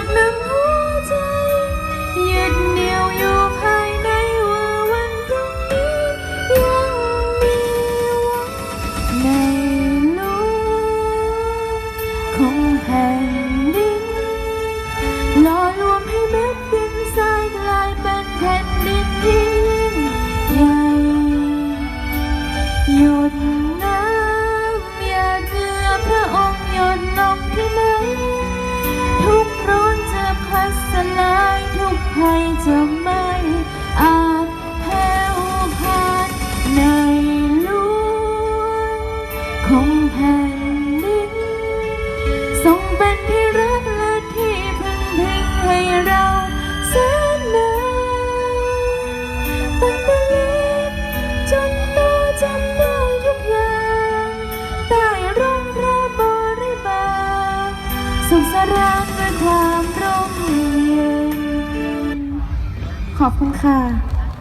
nhạc nắm hoa cháy nhật điều yêu hai nay hoa văn dung đi yêu yêu này lúc không hẹn đi จะไม่อาจแผ่วผ่านในหลวงของแผ่นดินทรงเป็นที่รักและที่พึ่งพิงให้เราแสนนานตั้งแต่เล็กจนโตจำได้ทุกอย่างใต้ร่มพระบริบาลสุขสรานด้วยความ ขอบคุณค่ะ